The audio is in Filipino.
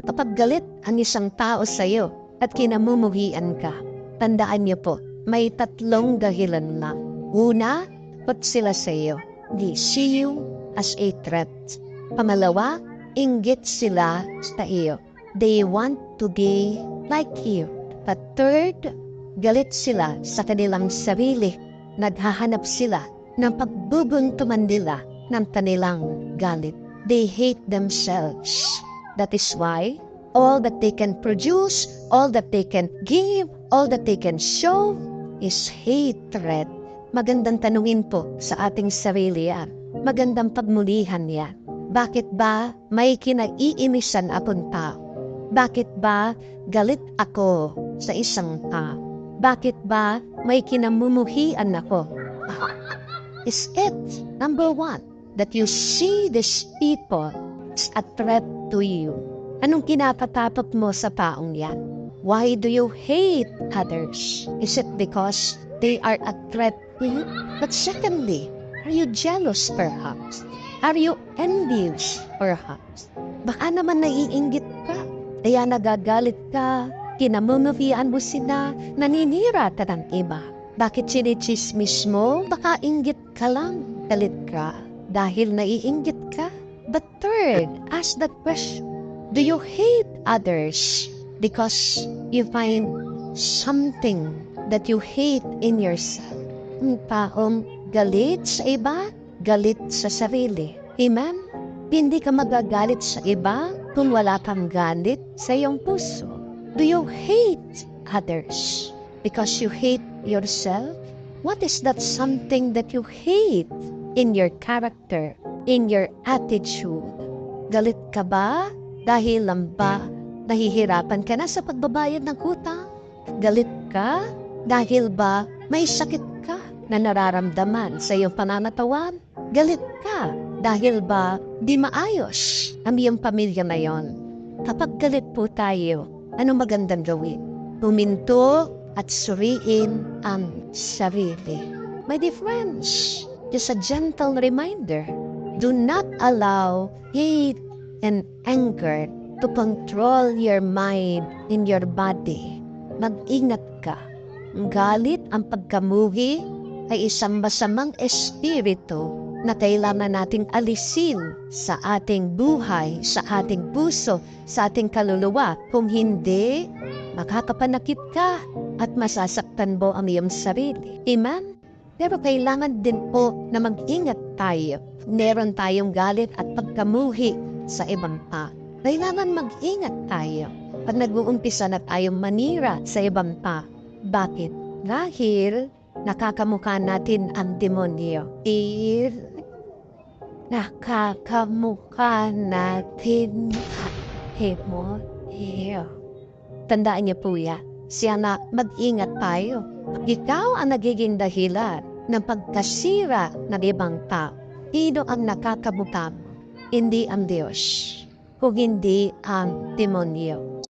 Kapag galit ang isang tao sa iyo at kinamumuhian ka, tandaan niyo po, may tatlong dahilan lang. Una, put sila sa iyo. They see you as a threat. Pamalawa, inggit sila sa iyo. They want to be like you. At third, galit sila sa kanilang sarili. Naghahanap sila ng pagbubuntuman nila ng kanilang galit. They hate themselves. That is why all that they can produce, all that they can give, all that they can show is hatred. Magandang tanungin po sa ating sarili yan. Magandang pagmulihan yan. Bakit ba may kinaiinisan akong tao? Bakit ba galit ako sa isang tao? Bakit ba may kinamumuhian ako? Is it, number one, that you see these people as a threat to you? Anong kinapatapot mo sa taong yan? Why do you hate others? Is it because they are a threat to you? But secondly, are you jealous perhaps? Are you envious perhaps? Baka naman naiinggit ka. Kaya nagagalit ka, kinamumuhian mo sila, naninira ka ng iba. Bakit sinichismis mo? Baka inggit ka lang. Galit ka dahil naiinggit ka. But third, ask that question. Do you hate others because you find something that you hate in yourself? Ang taong galit sa iba, galit sa sarili. Amen? Hindi ka magagalit sa iba kung wala kang galit sa iyong puso. Do you hate others because you hate yourself? What is that something that you hate in your character, in your attitude? Galit ka ba dahil lang ba nahihirapan ka na sa pagbabayad ng utang? Galit ka dahil ba may sakit ka na nararamdaman sa iyong pananatawan? Galit ka dahil ba di maayos ang iyong pamilya na yon? Kapag galit po tayo, ano magandang gawin? Huminto at suriin ang sarili. My dear friends, just a gentle reminder, do not allow hate and anger to control your mind and your body. Mag-ingat ka. Ang galit, ang pagkamuhi ay isang masamang espiritu na kailangan nating alisin sa ating buhay, sa ating puso, sa ating kaluluwa. Kung hindi, makakapanakit ka at masasaktan mo ang iyong sarili. Amen? Pero kailangan din po na mag-ingat tayo. Meron tayong galit at pagkamuhi sa ibang tao. Kailangan mag-ingat tayo pag nag-uumpisa na tayong manira sa ibang tao. Bakit? Dahil nakakamukha natin ang demonyo. Ir nakakamukha natin demonyo. Tandaan niyo po ya, siya na mag-ingat tayo. Ikaw ang nagiging dahilan ng pagkasira ng ibang tao. Sino ang nakakamukha mo? Hindi ang Diyos, kung hindi ang demonyo.